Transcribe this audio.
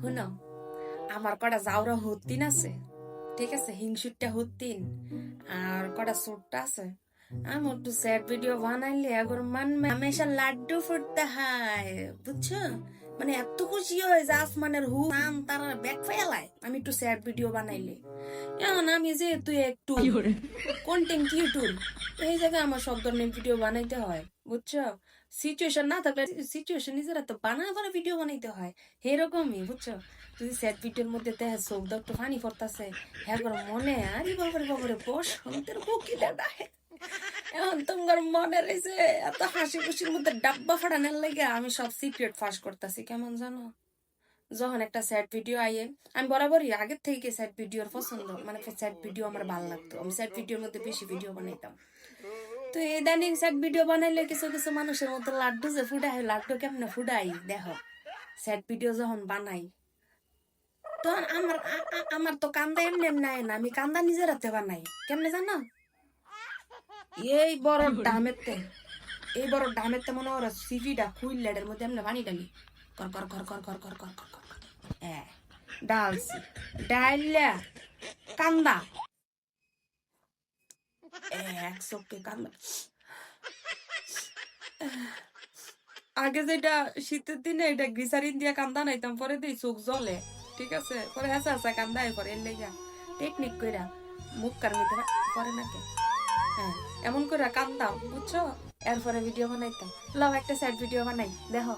শুনো আমার কটা জাউরা হত্তিন আছে ঠিক আছে হিংসুটটা হত্তিন আর কটা সুটটা আছে। আমি একটু স্যাড ভিডিও বানাইলে এখন মান হামেশা লাড্ডু ফুটতে হয় বুঝছ? মানে এত খুশি হয় যে আসমানের হু নাম তারা ব্যাক ফেলায় আমি একটু স্যাড ভিডিও বানাইলে। এখন আমি যেহেতু একটু কন্টেন্ট এই জায়গায় আমার সব ধরনের ভিডিও বানাইতে হয়, বুঝছ? সিচুয়েশন না থাকলে সিচুয়েশন নিজেরা তো বানা বানা ভিডিও বানাইতে হয়। এরকমই বুঝছ? যদি স্যাড ভিডিওর মধ্যে দেখে চোখ একটু ফানি পড়তাছে হ্যাঁ করে মনে, আরে বাবারে বাবারে বস অন্তের বকিটা ডাহে এখন তোমার মনে রয়েছে, এত হাসি খুশির মধ্যে ডাব্বা ফাটানোর লাগে আমি সব সিক্রেট ফাঁস করতেছি, কেমন জানো? যখন একটা স্যাড ভিডিও আইয়ে, আমি বরাবরই আগের থেকে স্যাড ভিডিওর পছন্দ। মানে স্যাড ভিডিও আমার ভালো লাগতো। আমি স্যাড ভিডিওর মধ্যে বেশি ভিডিও বানাইতাম। তো ইদানিং স্যাড ভিডিও বানাইলে কিছু কিছু মানুষের মতো লাড্ডু যে ফুটাই লাড্ডু কেমনে ফুটাই? দেখো স্যাড ভিডিও যখন বানাই, তখন আমার আমার তো কান্দা এমনি এমনি না। আমি কান্দা নিজের হাতে বানাই। কেমনে জানো? এই বড় ডামেতে এই বড় ডামেতে মনে ওরা সিভিটা খুইলের মধ্যে এমনি পানি ডালি। কর কর কর কর কর কর কর কর। ডালছি ডাইলা কান্দা। এক চোখে কান্দা। আগে যেটা শীতের দিনে এটা গ্রিসারিন দিয়ে কান্দা নাইতাম, পরে দিই চোখ জ্বলে, ঠিক আছে? পরে হেসা হেসা কান্দাই পরে এর লেগা টেকনিক কইরা মুখ কার মধ্যে করে নাকি? হ্যাঁ এমন করে কান্দাম, বুঝছ? এরপরে ভিডিও বানাইতাম। লাও একটা স্যাড ভিডিও বানাই, দেখো।